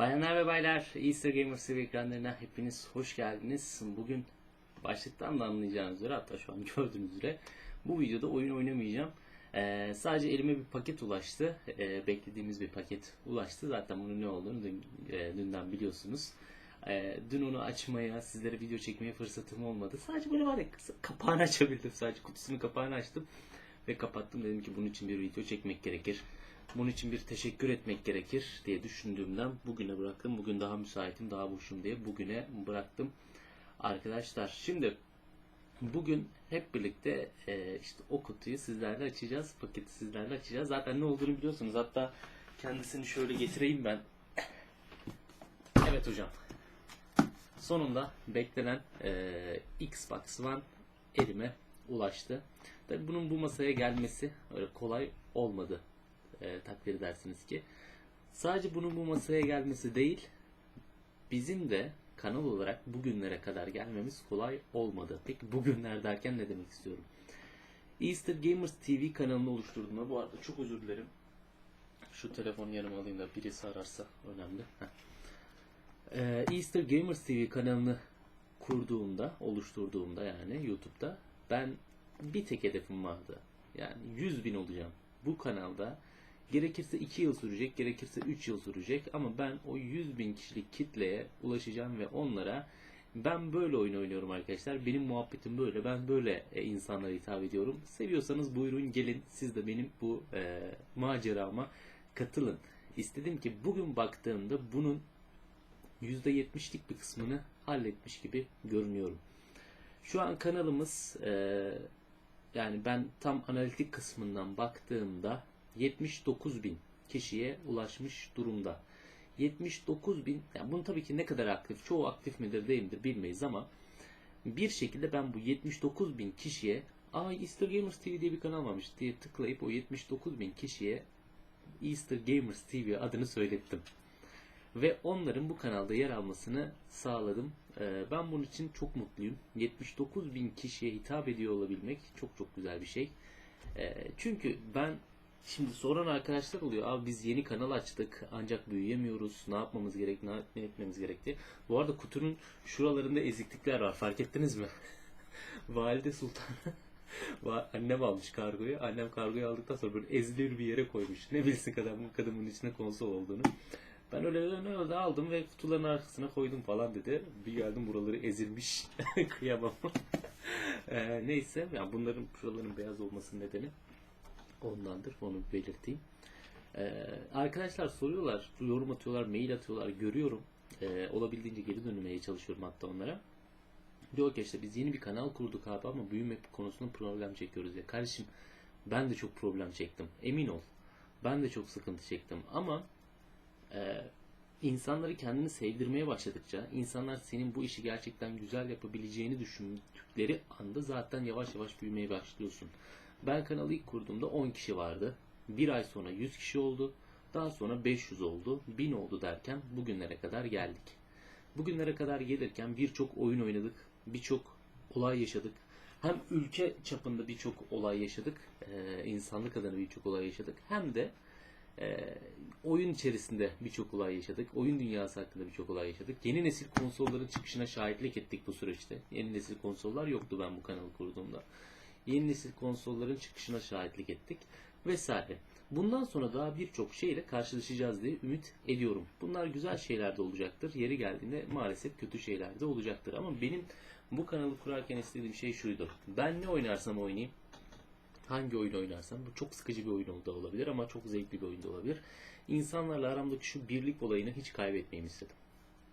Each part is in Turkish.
Bayanlar ve baylar, Easter Gamers TV ekranlarına hepiniz hoş geldiniz. Bugün başlıktan da anlayacağınız üzere, hatta şu an gördüğünüz üzere bu videoda oyun oynamayacağım. Ee, sadece elime bir paket ulaştı. Ee, beklediğimiz bir paket ulaştı. Zaten bunun ne olduğunu dün, e, dünden biliyorsunuz. Ee, dün onu açmaya, sizlere video çekmeye fırsatım olmadı. Sadece böyle var ya kapağını açabildim. Sadece kutusunun kapağını açtım ve kapattım. Dedim ki bunun için bir video çekmek gerekir. Bunun için bir teşekkür etmek gerekir diye düşündüğümden bugüne bıraktım. Bugün daha müsaitim, daha boşum diye bugüne bıraktım. Arkadaşlar şimdi bugün hep birlikte e, işte o kutuyu sizlerle açacağız. Paketi sizlerle açacağız. Zaten ne olduğunu biliyorsunuz. Hatta kendisini şöyle getireyim ben. Evet hocam. Sonunda beklenen e, Xbox One elime ulaştı. Tabii bunun bu masaya gelmesi öyle kolay olmadı e, takdir edersiniz ki. Sadece bunun bu masaya gelmesi değil, bizim de kanal olarak bugünlere kadar gelmemiz kolay olmadı. Peki bugünler derken ne demek istiyorum? Easter Gamers TV kanalını oluşturduğumda bu arada çok özür dilerim. Şu telefonu yanıma alayım da birisi ararsa önemli. Ee, Easter Gamers TV kanalını kurduğumda, oluşturduğumda yani YouTube'da ben bir tek hedefim vardı. Yani 100 bin olacağım. Bu kanalda gerekirse 2 yıl sürecek, gerekirse 3 yıl sürecek ama ben o 100 bin kişilik kitleye ulaşacağım ve onlara ben böyle oyun oynuyorum arkadaşlar. Benim muhabbetim böyle. Ben böyle e, insanlara hitap ediyorum. Seviyorsanız buyurun gelin. Siz de benim bu e, macerama katılın. İstedim ki bugün baktığımda bunun %70'lik bir kısmını halletmiş gibi görünüyorum. Şu an kanalımız e, yani ben tam analitik kısmından baktığımda 79 bin kişiye ulaşmış durumda. 79 bin, yani bunu tabii ki ne kadar aktif, çoğu aktif midir değil midir bilmeyiz ama bir şekilde ben bu 79 bin kişiye Aa Easter Gamers TV diye bir kanal varmış diye tıklayıp o 79 bin kişiye Easter Gamers TV adını söylettim ve onların bu kanalda yer almasını sağladım. Ee, ben bunun için çok mutluyum. 79 bin kişiye hitap ediyor olabilmek çok çok güzel bir şey. Ee, çünkü ben şimdi soran arkadaşlar oluyor. Abi biz yeni kanal açtık ancak büyüyemiyoruz. Ne yapmamız gerek, ne, etmemiz gerekti. Bu arada kutunun şuralarında eziklikler var. Fark ettiniz mi? Valide Sultan Annem almış kargoyu. Annem kargoyu aldıktan sonra böyle ezilir bir yere koymuş. Ne bilsin kadın, kadının içinde konsol olduğunu. Ben öyle öyle aldım ve kutuların arkasına koydum falan dedi. Bir geldim buraları ezilmiş. Kıyamam. Ee, neyse yani bunların şuraların beyaz olmasının nedeni ondandır. Onu belirteyim. Ee, arkadaşlar soruyorlar, yorum atıyorlar, mail atıyorlar. Görüyorum. Ee, olabildiğince geri dönmeye çalışıyorum hatta onlara. Diyor ki işte biz yeni bir kanal kurduk abi ama büyüme konusunda problem çekiyoruz ya. Kardeşim ben de çok problem çektim. Emin ol. Ben de çok sıkıntı çektim ama e, insanları kendini sevdirmeye başladıkça, insanlar senin bu işi gerçekten güzel yapabileceğini düşündükleri anda zaten yavaş yavaş büyümeye başlıyorsun. Ben kanalı ilk kurduğumda 10 kişi vardı. Bir ay sonra 100 kişi oldu. Daha sonra 500 oldu, 1000 oldu derken bugünlere kadar geldik. Bugünlere kadar gelirken birçok oyun oynadık, birçok olay yaşadık. Hem ülke çapında birçok olay yaşadık, e, insanlık adına birçok olay yaşadık. Hem de ee, oyun içerisinde birçok olay yaşadık. Oyun dünyası hakkında birçok olay yaşadık. Yeni nesil konsolların çıkışına şahitlik ettik bu süreçte. Yeni nesil konsollar yoktu ben bu kanalı kurduğumda. Yeni nesil konsolların çıkışına şahitlik ettik vesaire. Bundan sonra daha birçok şeyle karşılaşacağız diye ümit ediyorum. Bunlar güzel şeyler de olacaktır. Yeri geldiğinde maalesef kötü şeyler de olacaktır. Ama benim bu kanalı kurarken istediğim şey şuydu. Ben ne oynarsam oynayayım hangi oyun oynarsam bu çok sıkıcı bir oyun da olabilir ama çok zevkli bir oyun da olabilir. İnsanlarla aramdaki şu birlik olayını hiç kaybetmeyeyim istedim.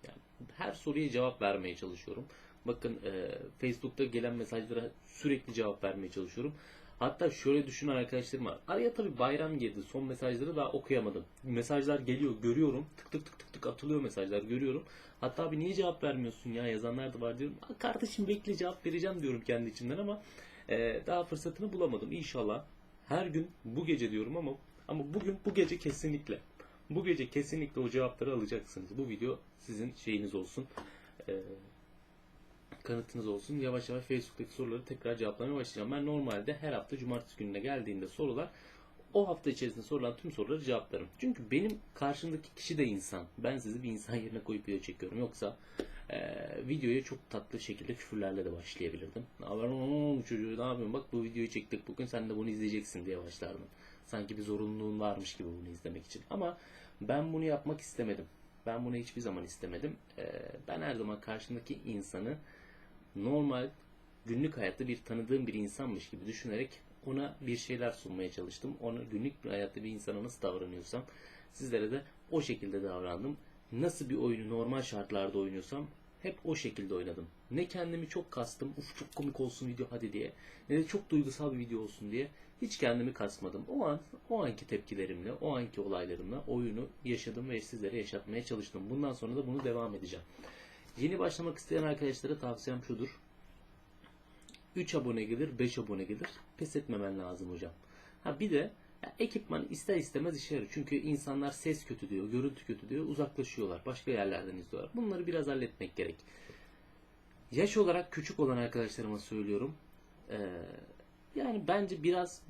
Yani her soruya cevap vermeye çalışıyorum. Bakın e, Facebook'ta gelen mesajlara sürekli cevap vermeye çalışıyorum. Hatta şöyle düşünen arkadaşlarım var. Araya tabii bayram girdi. Son mesajları daha okuyamadım. Mesajlar geliyor, görüyorum. Tık tık tık tık tık atılıyor mesajlar, görüyorum. Hatta abi niye cevap vermiyorsun ya yazanlar da var diyorum. "Aa, Kardeşim bekle cevap vereceğim diyorum kendi içimden ama ee, daha fırsatını bulamadım. İnşallah her gün bu gece diyorum ama ama bugün bu gece kesinlikle bu gece kesinlikle o cevapları alacaksınız. Bu video sizin şeyiniz olsun. Ee, kanıtınız olsun. Yavaş yavaş Facebook'taki soruları tekrar cevaplamaya başlayacağım. Ben normalde her hafta cumartesi gününe geldiğinde sorular o hafta içerisinde sorulan tüm soruları cevaplarım. Çünkü benim karşımdaki kişi de insan. Ben sizi bir insan yerine koyup video çekiyorum. Yoksa e, videoya çok tatlı şekilde küfürlerle de başlayabilirdim. Ne haber çocuğu ne yapıyorsun bak bu videoyu çektik bugün sen de bunu izleyeceksin diye başlardım. Sanki bir zorunluluğun varmış gibi bunu izlemek için. Ama ben bunu yapmak istemedim. Ben bunu hiçbir zaman istemedim. E, ben her zaman karşımdaki insanı normal günlük hayatta bir tanıdığım bir insanmış gibi düşünerek ona bir şeyler sunmaya çalıştım. Ona günlük bir hayatta bir insana nasıl davranıyorsam sizlere de o şekilde davrandım. Nasıl bir oyunu normal şartlarda oynuyorsam hep o şekilde oynadım. Ne kendimi çok kastım, uf çok komik olsun video hadi diye, ne de çok duygusal bir video olsun diye hiç kendimi kasmadım. O an, o anki tepkilerimle, o anki olaylarımla oyunu yaşadım ve sizlere yaşatmaya çalıştım. Bundan sonra da bunu devam edeceğim. Yeni başlamak isteyen arkadaşlara tavsiyem şudur. 3 abone gelir, 5 abone gelir. Pes etmemen lazım hocam. Ha bir de ya, ekipman ister istemez işe yarıyor. Çünkü insanlar ses kötü diyor, görüntü kötü diyor, uzaklaşıyorlar. Başka yerlerden izliyorlar. Bunları biraz halletmek gerek. Yaş olarak küçük olan arkadaşlarıma söylüyorum. Ee, yani bence biraz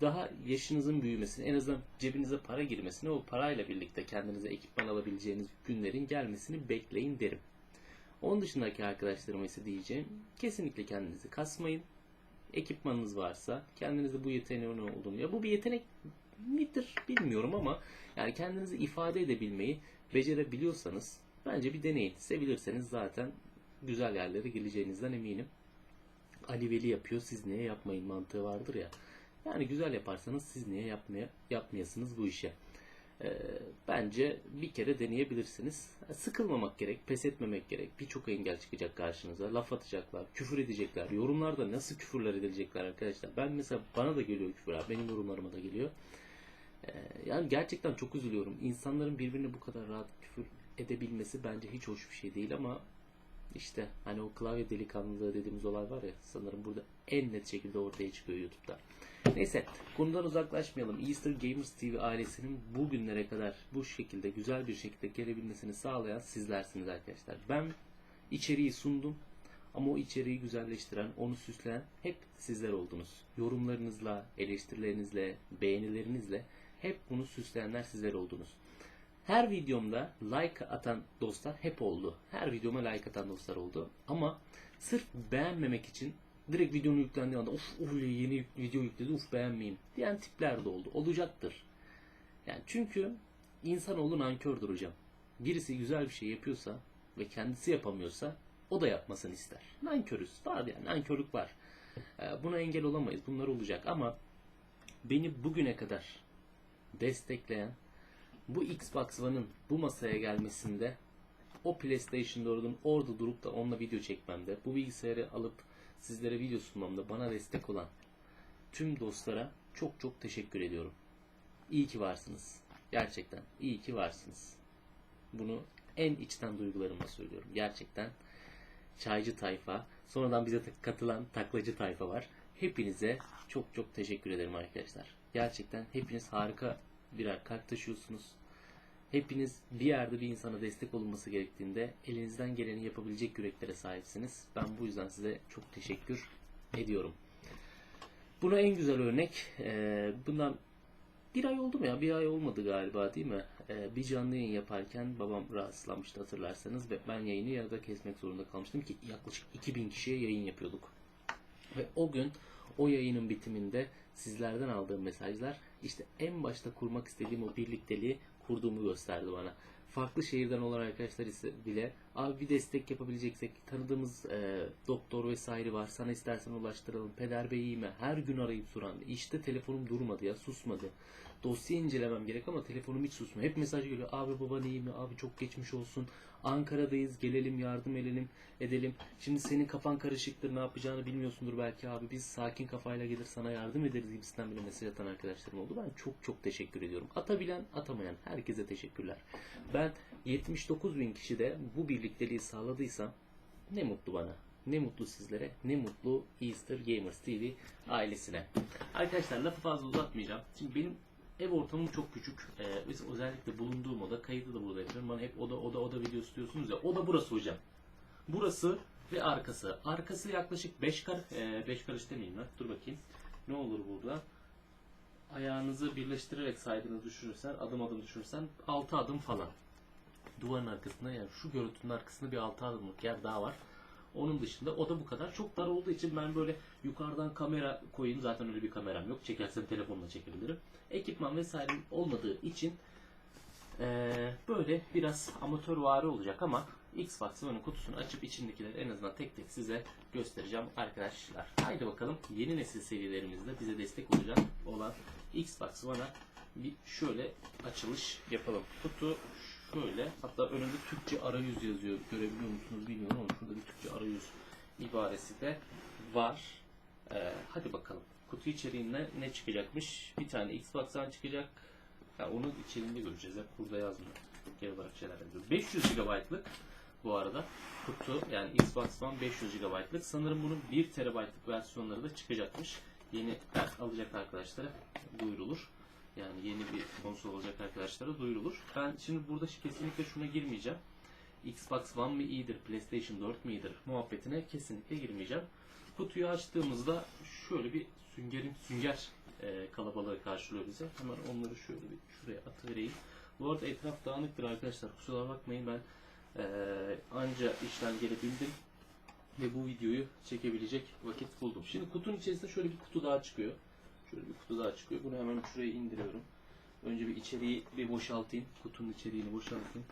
daha yaşınızın büyümesini, en azından cebinize para girmesini, o parayla birlikte kendinize ekipman alabileceğiniz günlerin gelmesini bekleyin derim. Onun dışındaki arkadaşlarıma ise diyeceğim kesinlikle kendinizi kasmayın. Ekipmanınız varsa kendinize bu yeteneğin olduğunu ya bu bir yetenek midir bilmiyorum ama yani kendinizi ifade edebilmeyi becerebiliyorsanız bence bir deneyin. Sevilirseniz zaten güzel yerlere geleceğinizden eminim. Ali Veli yapıyor siz niye yapmayın mantığı vardır ya. Yani güzel yaparsanız siz niye yapmaya yapmayasınız bu işe. Ee, bence bir kere deneyebilirsiniz. Sıkılmamak gerek, pes etmemek gerek. Birçok engel çıkacak karşınıza. Laf atacaklar, küfür edecekler. Yorumlarda nasıl küfürler edilecekler arkadaşlar. Ben mesela bana da geliyor küfürler. Benim yorumlarıma da geliyor. Ee, yani gerçekten çok üzülüyorum. İnsanların birbirine bu kadar rahat küfür edebilmesi bence hiç hoş bir şey değil ama işte hani o klavye delikanlılığı dediğimiz olay var ya sanırım burada en net şekilde ortaya çıkıyor YouTube'da. Neyse konudan uzaklaşmayalım. Easter Gamers TV ailesinin bugünlere kadar bu şekilde güzel bir şekilde gelebilmesini sağlayan sizlersiniz arkadaşlar. Ben içeriği sundum ama o içeriği güzelleştiren, onu süsleyen hep sizler oldunuz. Yorumlarınızla, eleştirilerinizle, beğenilerinizle hep bunu süsleyenler sizler oldunuz. Her videomda like atan dostlar hep oldu. Her videoma like atan dostlar oldu. Ama sırf beğenmemek için direkt videonun yüklendiği anda of of yeni video yükledi uf beğenmeyeyim diyen tipler de oldu. Olacaktır. Yani çünkü insanoğlu nankördür hocam. Birisi güzel bir şey yapıyorsa ve kendisi yapamıyorsa o da yapmasını ister. Nankörüz. Var yani nankörlük var. Ee, Buna engel olamayız. Bunlar olacak ama beni bugüne kadar destekleyen bu Xbox One'ın bu masaya gelmesinde o PlayStation 4'ün orada durup da onunla video çekmemde, bu bilgisayarı alıp sizlere video sunmamda bana destek olan tüm dostlara çok çok teşekkür ediyorum. İyi ki varsınız. Gerçekten iyi ki varsınız. Bunu en içten duygularımla söylüyorum. Gerçekten çaycı tayfa, sonradan bize katılan taklacı tayfa var. Hepinize çok çok teşekkür ederim arkadaşlar. Gerçekten hepiniz harika birer kalp taşıyorsunuz. Hepiniz bir yerde bir insana destek olunması gerektiğinde elinizden geleni yapabilecek yüreklere sahipsiniz. Ben bu yüzden size çok teşekkür ediyorum. Buna en güzel örnek e, bundan bir ay oldu mu ya? Bir ay olmadı galiba değil mi? E, bir canlı yayın yaparken babam rahatsızlanmıştı hatırlarsanız ve ben yayını yarıda kesmek zorunda kalmıştım ki yaklaşık 2000 kişiye yayın yapıyorduk. Ve o gün o yayının bitiminde sizlerden aldığım mesajlar işte en başta kurmak istediğim o birlikteliği kurduğumu gösterdi bana. Farklı şehirden olan arkadaşlar ise bile abi bir destek yapabileceksek tanıdığımız e, doktor vesaire var sana istersen ulaştıralım. Peder Bey iyi mi? Her gün arayıp soran. İşte telefonum durmadı ya susmadı. Dosya incelemem gerek ama telefonum hiç susmuyor. Hep mesaj geliyor. Abi baban iyi mi? Abi çok geçmiş olsun. Ankara'dayız. Gelelim yardım edelim. edelim. Şimdi senin kafan karışıktır. Ne yapacağını bilmiyorsundur belki abi. Biz sakin kafayla gelir sana yardım ederiz gibisinden bile mesaj atan arkadaşlarım oldu. Ben çok çok teşekkür ediyorum. Atabilen atamayan herkese teşekkürler. Ben 79 bin kişi de bu birlikteliği sağladıysam ne mutlu bana. Ne mutlu sizlere, ne mutlu Easter Gamers TV ailesine. Arkadaşlar lafı fazla uzatmayacağım. Şimdi benim ev ortamım çok küçük. Ee, özellikle bulunduğum oda, kaydı da burada yapıyorum. Bana hep oda oda oda videosu diyorsunuz ya. Oda burası hocam. Burası ve arkası. Arkası yaklaşık 5 kar 5 karış demeyeyim lan. Dur bakayım. Ne olur burada? ayağınızı birleştirerek saydığınızı düşürürsen, adım adım düşürürsen 6 adım falan. Duvarın arkasında yani şu görüntünün arkasında bir 6 adımlık yer daha var. Onun dışında o da bu kadar. Çok dar olduğu için ben böyle yukarıdan kamera koyayım. Zaten öyle bir kameram yok. Çekersem telefonla çekebilirim. Ekipman vesaire olmadığı için eee, böyle biraz amatörvari olacak ama Xbox One'ın kutusunu açıp içindekileri en azından tek tek size göstereceğim arkadaşlar. Haydi bakalım yeni nesil serilerimizde bize destek olacak olan Xbox One'a bir şöyle açılış yapalım. Kutu şöyle hatta önünde Türkçe arayüz yazıyor. Görebiliyor musunuz bilmiyorum ama şurada bir Türkçe arayüz ibaresi de var. Ee, hadi bakalım. Kutu içeriğinde ne çıkacakmış? Bir tane Xbox One çıkacak. Ha, onu içeriğinde göreceğiz. Hep burada yazmıyor. Genel olarak şeyler yazıyor. 500 GB'lık bu arada kutu yani Xbox One 500 GB'lık. Sanırım bunun 1 TB'lık versiyonları da çıkacakmış. Yeni alacak arkadaşlara duyurulur. Yani yeni bir konsol olacak arkadaşlara duyurulur. Ben şimdi burada kesinlikle şuna girmeyeceğim. Xbox One mi iyidir, PlayStation 4 mi iyidir muhabbetine kesinlikle girmeyeceğim. Kutuyu açtığımızda şöyle bir süngerin sünger e, kalabalığı karşılıyor bize. Hemen onları şöyle bir şuraya atıvereyim. Bu arada etraf dağınıktır arkadaşlar. Kusura bakmayın ben e, anca işten gelebildim ve bu videoyu çekebilecek vakit buldum. Şimdi kutunun içerisinde şöyle bir kutu daha çıkıyor. Şöyle bir kutu daha çıkıyor. Bunu hemen şuraya indiriyorum. Önce bir içeriği bir boşaltayım. Kutunun içeriğini boşaltayım.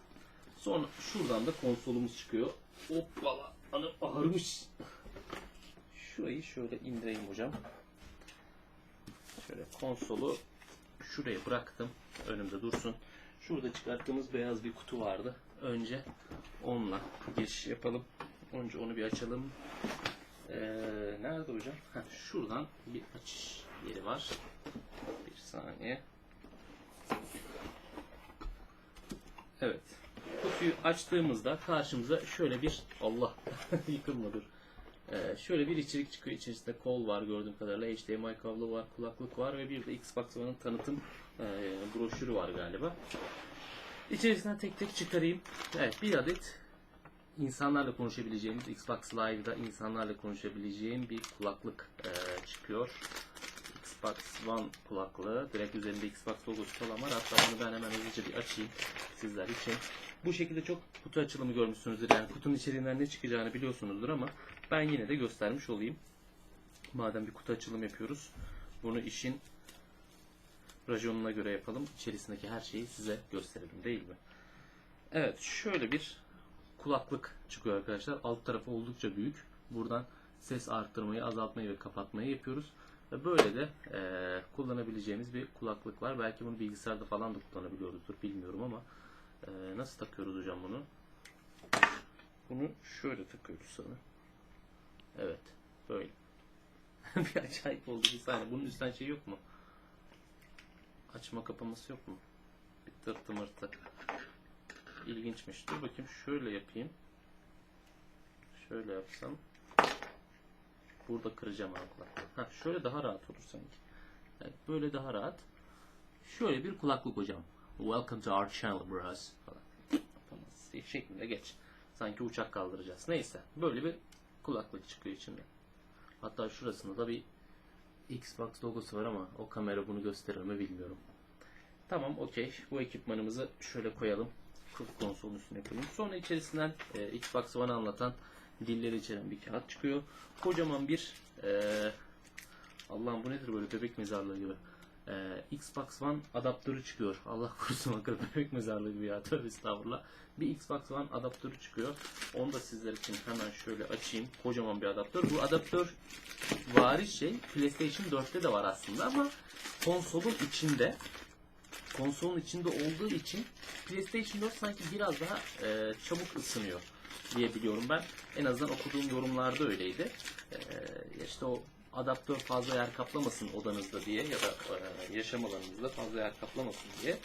Sonra şuradan da konsolumuz çıkıyor. Hoppala. Anam ağırmış. Şurayı şöyle indireyim hocam. Şöyle konsolu şuraya bıraktım. Önümde dursun. Şurada çıkarttığımız beyaz bir kutu vardı. Önce onunla giriş yapalım. Önce onu bir açalım. Ee, nerede hocam? Heh, şuradan bir açış yeri var. Bir saniye. Evet. Kutuyu açtığımızda karşımıza şöyle bir Allah yıkılma dur. Ee, şöyle bir içerik çıkıyor. İçerisinde kol var gördüğüm kadarıyla. HDMI kablo var, kulaklık var ve bir de Xbox One'ın tanıtım e, broşürü var galiba. İçerisinden tek tek çıkarayım. Evet bir adet insanlarla konuşabileceğimiz Xbox Live'da insanlarla konuşabileceğim bir kulaklık e, çıkıyor. Xbox One kulaklığı. Direkt üzerinde Xbox logosu falan var. Hatta bunu ben hemen hızlıca bir açayım sizler için. Bu şekilde çok kutu açılımı görmüşsünüzdür. Yani kutunun içeriğinden ne çıkacağını biliyorsunuzdur ama ben yine de göstermiş olayım. Madem bir kutu açılım yapıyoruz. Bunu işin raconuna göre yapalım. İçerisindeki her şeyi size gösterelim değil mi? Evet şöyle bir kulaklık çıkıyor arkadaşlar. Alt tarafı oldukça büyük. Buradan ses arttırmayı, azaltmayı ve kapatmayı yapıyoruz. Ve böyle de e, kullanabileceğimiz bir kulaklık var. Belki bunu bilgisayarda falan da kullanabiliyoruzdur bilmiyorum ama e, nasıl takıyoruz hocam bunu? Bunu şöyle takıyoruz sana. Evet. Böyle. bir acayip oldu bir saniye. Bunun üstten şey yok mu? Açma kapaması yok mu? Bir tırtı mırtı. İlginçmiş. Dur bakayım şöyle yapayım. Şöyle yapsam. Burada kıracağım kulaklığı. Ha şöyle daha rahat olur sanki. Evet, böyle daha rahat. Şöyle bir kulaklık hocam. Welcome to our channel bros. Falan. Şeklinde geç. Sanki uçak kaldıracağız. Neyse. Böyle bir kulaklık çıkıyor içinde. Hatta şurasında da bir Xbox logosu var ama o kamera bunu gösterir mi bilmiyorum. Tamam okey. Bu ekipmanımızı şöyle koyalım. Konsolun üstüne koyayım. Sonra içerisinden e, Xbox One anlatan dilleri içeren bir kağıt çıkıyor. Kocaman bir e, Allah'ım bu nedir böyle bebek mezarlığı gibi. E, Xbox One adaptörü çıkıyor. Allah korusun bakın bebek mezarlığı gibi ya. Tövbe estağfurullah. Bir Xbox One adaptörü çıkıyor. Onu da sizler için hemen şöyle açayım. Kocaman bir adaptör. Bu adaptör vari şey PlayStation 4'te de var aslında ama konsolun içinde konsolun içinde olduğu için PlayStation 4 sanki biraz daha e, çabuk ısınıyor diye biliyorum ben. En azından okuduğum yorumlarda öyleydi. E, işte o adaptör fazla yer kaplamasın odanızda diye ya da e, yaşam alanınızda fazla yer kaplamasın diye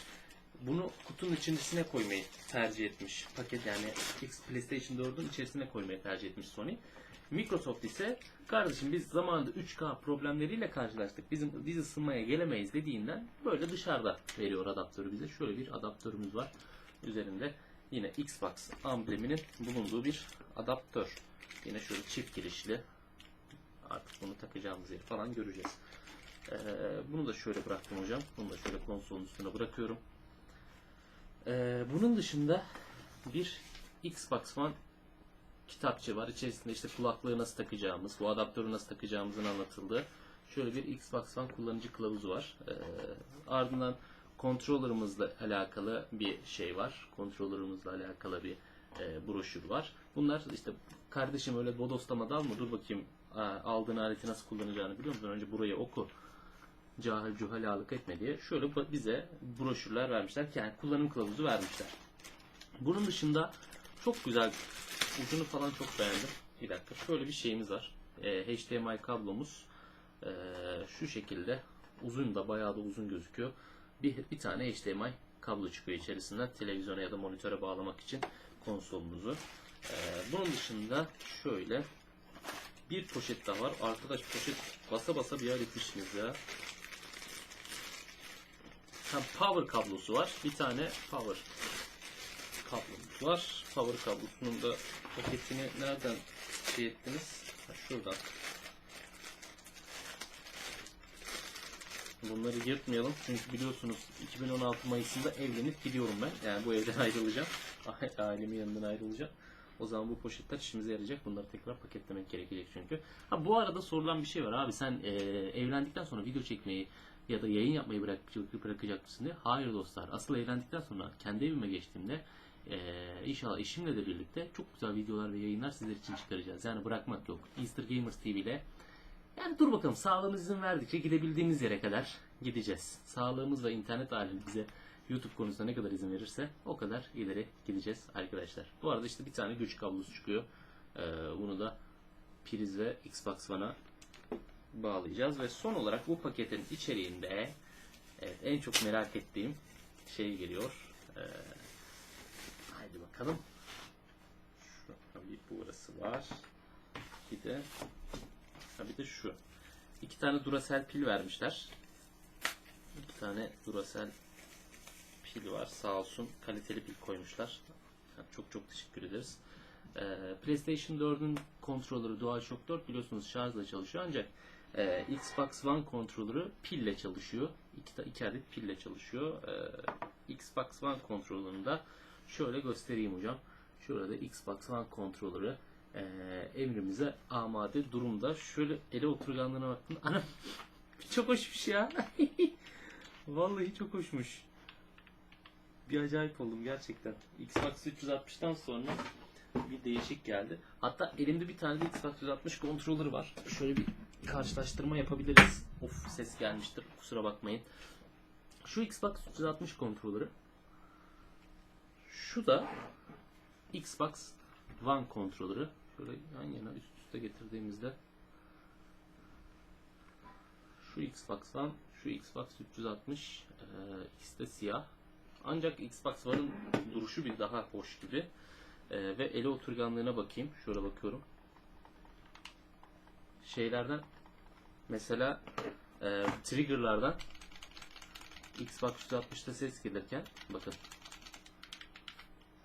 bunu kutunun içerisine koymayı tercih etmiş. Paket yani X PlayStation 4'ün içerisine koymayı tercih etmiş Sony. Microsoft ise kardeşim biz zamanında 3K problemleriyle karşılaştık. Bizim biz ısınmaya gelemeyiz dediğinden böyle dışarıda veriyor adaptörü bize. Şöyle bir adaptörümüz var. Üzerinde yine Xbox ambleminin bulunduğu bir adaptör. Yine şöyle çift girişli. Artık bunu takacağımız yeri falan göreceğiz. Ee, bunu da şöyle bıraktım hocam. Bunu da şöyle konsolun üstüne bırakıyorum. Ee, bunun dışında bir Xbox One kitapçı var. İçerisinde işte kulaklığı nasıl takacağımız, bu adaptörü nasıl takacağımızın anlatıldığı şöyle bir Xbox One kullanıcı kılavuzu var. Ee, ardından controller'ımızla alakalı bir şey var. Controller'ımızla alakalı bir e, broşür var. Bunlar işte kardeşim öyle bodoslama dal mı? Dur bakayım a, aldığın aleti nasıl kullanacağını biliyor musun? Önce burayı oku. Cahil cuhalalık etme diye. Şöyle bize broşürler vermişler. Yani kullanım kılavuzu vermişler. Bunun dışında çok güzel ucunu falan çok beğendim. Bir dakika şöyle bir şeyimiz var. Ee, HDMI kablomuz ee, şu şekilde uzun da bayağı da uzun gözüküyor. Bir, bir tane HDMI kablo çıkıyor içerisinden televizyona ya da monitöre bağlamak için konsolumuzu. Ee, bunun dışında şöyle bir poşet daha var. Arkadaş poşet basa basa bir yer etmişsiniz ya. Ha, power kablosu var. Bir tane power kablomuz var. Power kablosunun da paketini nereden şey ettiniz? Ha, şuradan. Bunları yırtmayalım çünkü biliyorsunuz 2016 Mayıs'ında evlenip gidiyorum ben. Yani bu evden ayrılacağım. Ailemin yanından ayrılacağım. O zaman bu poşetler işimize yarayacak. Bunları tekrar paketlemek gerekecek çünkü. Ha bu arada sorulan bir şey var abi sen e, evlendikten sonra video çekmeyi ya da yayın yapmayı bırak, bırakacak mısın diye. Hayır dostlar. Asıl evlendikten sonra kendi evime geçtiğimde e, inşallah eşimle de birlikte çok güzel videolar ve yayınlar sizler için çıkaracağız. Yani bırakmak yok. Easter Gamers TV ile yani dur bakalım sağlığımız izin verdikçe gidebildiğimiz yere kadar gideceğiz. Sağlığımız ve internet alemi bize YouTube konusunda ne kadar izin verirse o kadar ileri gideceğiz arkadaşlar. Bu arada işte bir tane güç kablosu çıkıyor. Ee, bunu da priz ve Xbox One'a bağlayacağız ve son olarak bu paketin içeriğinde evet, en çok merak ettiğim şey geliyor. Ee, haydi bakalım. Şurada bir burası var. Bir de Ha bir de şu. İki tane Duracell pil vermişler. İki tane Duracell pil var. Sağ olsun kaliteli pil koymuşlar. Çok çok teşekkür ederiz. Ee, PlayStation 4'ün kontrolörü DualShock 4 biliyorsunuz şarjla çalışıyor ancak e, Xbox One kontrolörü pille çalışıyor. İki, iki adet pille çalışıyor. Ee, Xbox One kontrolörünü şöyle göstereyim hocam. Şurada Xbox One kontrolörü e, emrimize amade durumda. Şöyle ele oturganlığına baktım. Anam çok hoşmuş ya. Vallahi çok hoşmuş. Bir acayip oldum gerçekten. Xbox 360'tan sonra bir değişik geldi. Hatta elimde bir tane de Xbox 360 controller var. Şöyle bir karşılaştırma yapabiliriz. Of ses gelmiştir. Kusura bakmayın. Şu Xbox 360 kontrolörü. Şu da Xbox One kontrolörü. Şöyle yan yana üst üste getirdiğimizde şu Xbox One, şu Xbox 360 e, ikisi siyah. Ancak Xbox One'ın duruşu bir daha hoş gibi. E, ve ele oturganlığına bakayım. Şöyle bakıyorum. Şeylerden mesela e, triggerlardan Xbox 360'ta ses gelirken bakın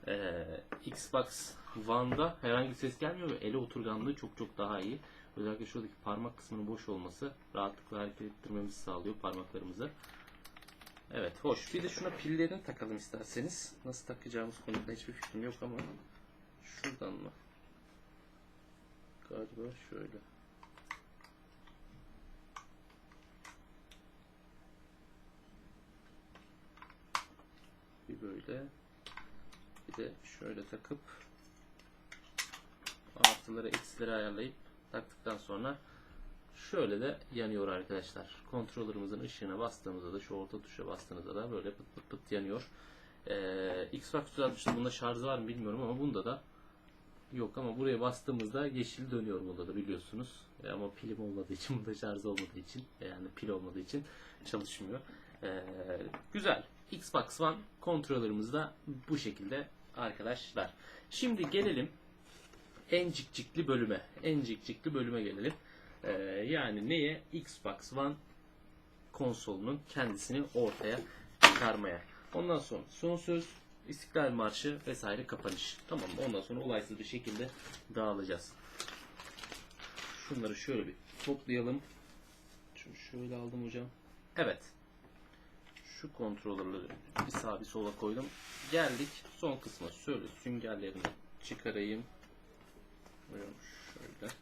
e, Xbox One'da herhangi ses gelmiyor ve ele oturganlığı çok çok daha iyi. Özellikle şuradaki parmak kısmının boş olması rahatlıkla hareket ettirmemizi sağlıyor parmaklarımızı. Evet hoş. Bir de şuna pillerini takalım isterseniz. Nasıl takacağımız konusunda hiçbir fikrim yok ama şuradan mı? Galiba şöyle. Bir böyle bir de şöyle takıp artıları eksileri ayarlayıp taktıktan sonra şöyle de yanıyor arkadaşlar. Kontrolörümüzün ışığına bastığımızda da şu orta tuşa bastığınızda da böyle pıt pıt pıt yanıyor. Ee, Xbox 360'da bunda şarjı var mı bilmiyorum ama bunda da yok ama buraya bastığımızda yeşil dönüyor bunda da biliyorsunuz. E, ama pilim olmadığı için bunda şarj olmadığı için yani pil olmadığı için çalışmıyor. Ee, güzel. Xbox One kontrolörümüz de bu şekilde arkadaşlar. Şimdi gelelim en cikcikli bölüme. En cikcikli bölüme gelelim. Ee, yani neye? Xbox One konsolunun kendisini ortaya çıkarmaya. Ondan sonra son söz, İstiklal Marşı vesaire kapanış. Tamam mı? Ondan sonra olaysız bir şekilde dağılacağız. Şunları şöyle bir toplayalım. Şunu şöyle aldım hocam. Evet. Şu kontrolörleri bir sağa bir sola koydum. Geldik son kısma. Şöyle süngerlerini çıkarayım. Hocam şöyle.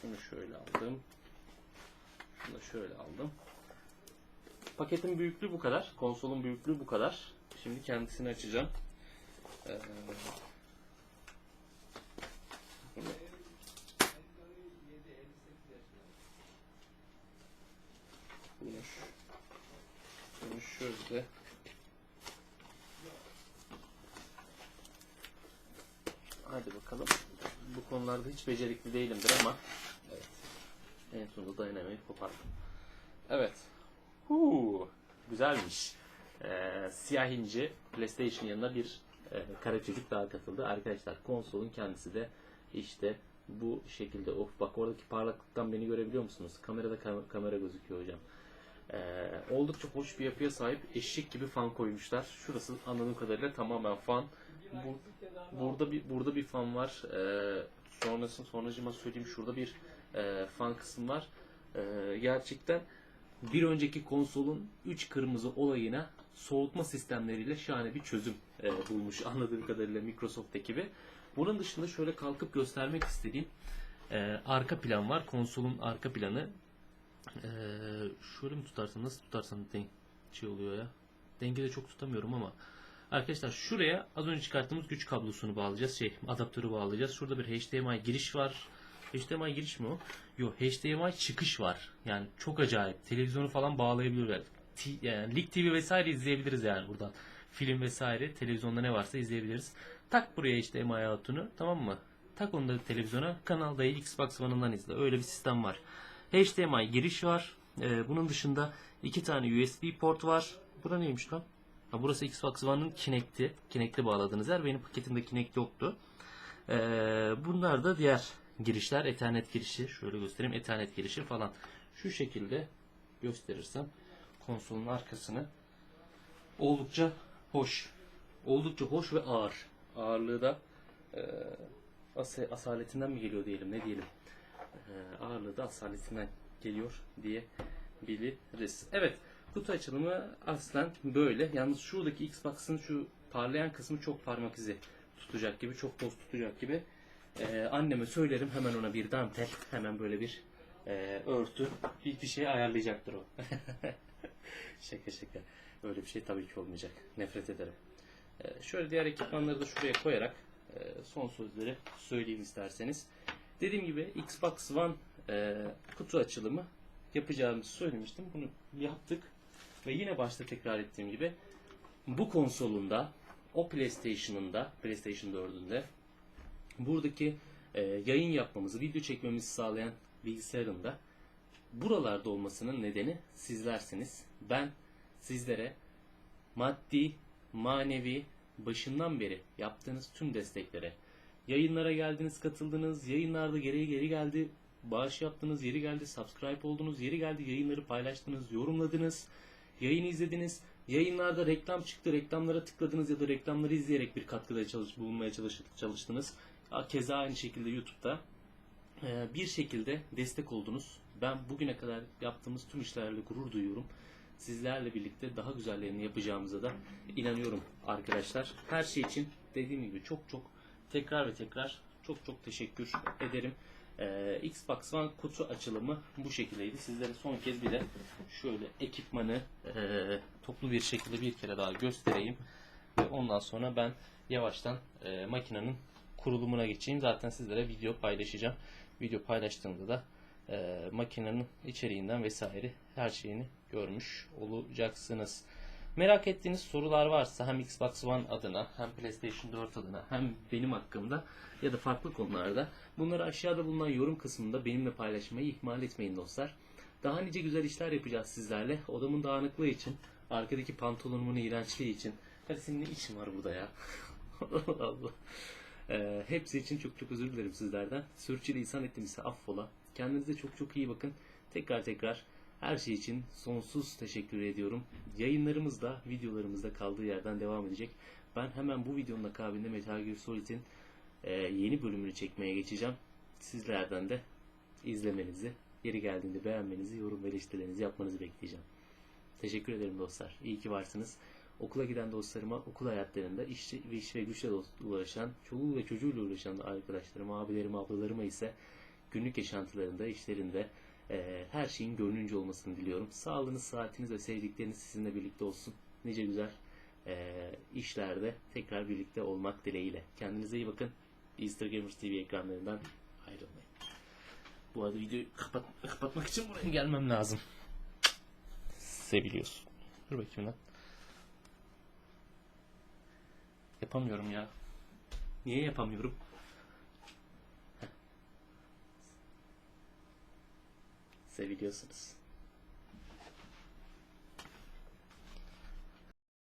Şunu şöyle aldım. Şunu da şöyle aldım. Paketin büyüklüğü bu kadar. Konsolun büyüklüğü bu kadar. Şimdi kendisini açacağım. Ee, bunu- bunu, ş- bunu şöyle Hadi bakalım. Bu konularda hiç becerikli değilimdir ama evet. En sonunda dayanamayıp kopardım. Evet. Huu, güzelmiş. Ee, siyah inci PlayStation yanına bir e, kara çocuk daha katıldı. Arkadaşlar konsolun kendisi de işte bu şekilde. Of bak oradaki parlaklıktan beni görebiliyor musunuz? Kamerada kam- kamera gözüküyor hocam. Ee, oldukça hoş bir yapıya sahip eşek gibi fan koymuşlar. Şurası anladığım kadarıyla tamamen fan. Bu, burada bir burada bir fan var. Ee, sonrasında sonracıma söyleyeyim şurada bir e, fan kısım var. Ee, gerçekten bir önceki konsolun 3 kırmızı olayına soğutma sistemleriyle şahane bir çözüm e, bulmuş anladığım kadarıyla Microsoft ekibi. Bunun dışında şöyle kalkıp göstermek istediğim e, arka plan var. Konsolun arka planı. E, şöyle mi tutarsam nasıl tutarsam denk şey oluyor ya. Dengede çok tutamıyorum ama Arkadaşlar şuraya az önce çıkarttığımız güç kablosunu bağlayacağız. Şey adaptörü bağlayacağız. Şurada bir HDMI giriş var. HDMI giriş mi o? Yok HDMI çıkış var. Yani çok acayip. Televizyonu falan bağlayabiliyorlar. Yani Lig TV vesaire izleyebiliriz yani buradan. Film vesaire televizyonda ne varsa izleyebiliriz. Tak buraya HDMI out'unu tamam mı? Tak onu da televizyona. Kanal D'yi Xbox One'ından izle. Öyle bir sistem var. HDMI giriş var. Ee, bunun dışında iki tane USB port var. Bura neymiş lan? Ha, burası Xbox One'ın Kinect'i. Kinect'i bağladığınız yer. Benim paketimde Kinect yoktu. Ee, bunlar da diğer girişler. Ethernet girişi. Şöyle göstereyim. Ethernet girişi falan. Şu şekilde gösterirsem konsolun arkasını oldukça hoş. Oldukça hoş ve ağır. Ağırlığı da e, as- asaletinden mi geliyor diyelim ne diyelim. E, ağırlığı da asaletinden geliyor diyebiliriz. Evet kutu açılımı aslen böyle. Yalnız şuradaki Xbox'ın şu parlayan kısmı çok parmak izi tutacak gibi, çok toz tutacak gibi. Ee, anneme söylerim hemen ona bir dantel, hemen böyle bir e, örtü, bir, bir şey ayarlayacaktır o. şaka şaka. Öyle bir şey tabii ki olmayacak. Nefret ederim. Ee, şöyle diğer ekipmanları da şuraya koyarak e, son sözleri söyleyeyim isterseniz. Dediğim gibi Xbox One e, kutu açılımı yapacağımızı söylemiştim. Bunu yaptık. Ve yine başta tekrar ettiğim gibi bu konsolunda o PlayStation'ın da PlayStation 4'ünde buradaki e, yayın yapmamızı, video çekmemizi sağlayan bilgisayarın da buralarda olmasının nedeni sizlersiniz. Ben sizlere maddi, manevi, başından beri yaptığınız tüm desteklere, yayınlara geldiniz, katıldınız, yayınlarda geri geri geldi, bağış yaptınız, yeri geldi, subscribe oldunuz, yeri geldi, yayınları paylaştınız, yorumladınız, yayını izlediniz, yayınlarda reklam çıktı, reklamlara tıkladınız ya da reklamları izleyerek bir katkıda çalış, bulunmaya çalış, çalıştınız. Keza aynı şekilde YouTube'da e, bir şekilde destek oldunuz. Ben bugüne kadar yaptığımız tüm işlerle gurur duyuyorum. Sizlerle birlikte daha güzellerini yapacağımıza da inanıyorum arkadaşlar. Her şey için dediğim gibi çok çok tekrar ve tekrar çok çok teşekkür ederim. Ee, Xbox One kutu açılımı bu şekildeydi. Sizlere son kez bir de şöyle ekipmanı e, toplu bir şekilde bir kere daha göstereyim. Ve ondan sonra ben yavaştan e, makinenin kurulumuna geçeyim. Zaten sizlere video paylaşacağım. Video paylaştığımda da e, makinenin içeriğinden vesaire her şeyini görmüş olacaksınız. Merak ettiğiniz sorular varsa hem Xbox One adına hem PlayStation 4 adına hem benim hakkımda ya da farklı konularda bunları aşağıda bulunan yorum kısmında benimle paylaşmayı ihmal etmeyin dostlar. Daha nice güzel işler yapacağız sizlerle. Odamın dağınıklığı için, arkadaki pantolonumun iğrençliği için. Hadi senin ne işin var burada ya? Allah Allah. Ee, hepsi için çok çok özür dilerim sizlerden. Sürçülisan ettimse affola. Kendinize çok çok iyi bakın. Tekrar tekrar her şey için sonsuz teşekkür ediyorum. Yayınlarımız da videolarımızda kaldığı yerden devam edecek. Ben hemen bu videonun akabinde Metal Gear Solid'in e, yeni bölümünü çekmeye geçeceğim. Sizlerden de izlemenizi, yeri geldiğinde beğenmenizi, yorum ve eleştirilerinizi yapmanızı bekleyeceğim. Teşekkür ederim dostlar. İyi ki varsınız. Okula giden dostlarıma, okul hayatlarında iş iş ve güçle uğraşan, çoluğu ve çocuğuyla uğraşan arkadaşlarıma, abilerime, ablalarıma ise günlük yaşantılarında, işlerinde e, her şeyin gönlünce olmasını diliyorum. Sağlığınız, saatiniz ve sevdikleriniz sizinle birlikte olsun. Nice güzel e, işlerde tekrar birlikte olmak dileğiyle. Kendinize iyi bakın. Easter Gamers TV ekranlarından ayrılmayın. Bu arada videoyu kapat kapatmak için buraya gelmem lazım. Seviliyorsun. Dur bakayım lan. Yapamıyorum ya. Niye yapamıyorum? Heh. Seviliyorsunuz.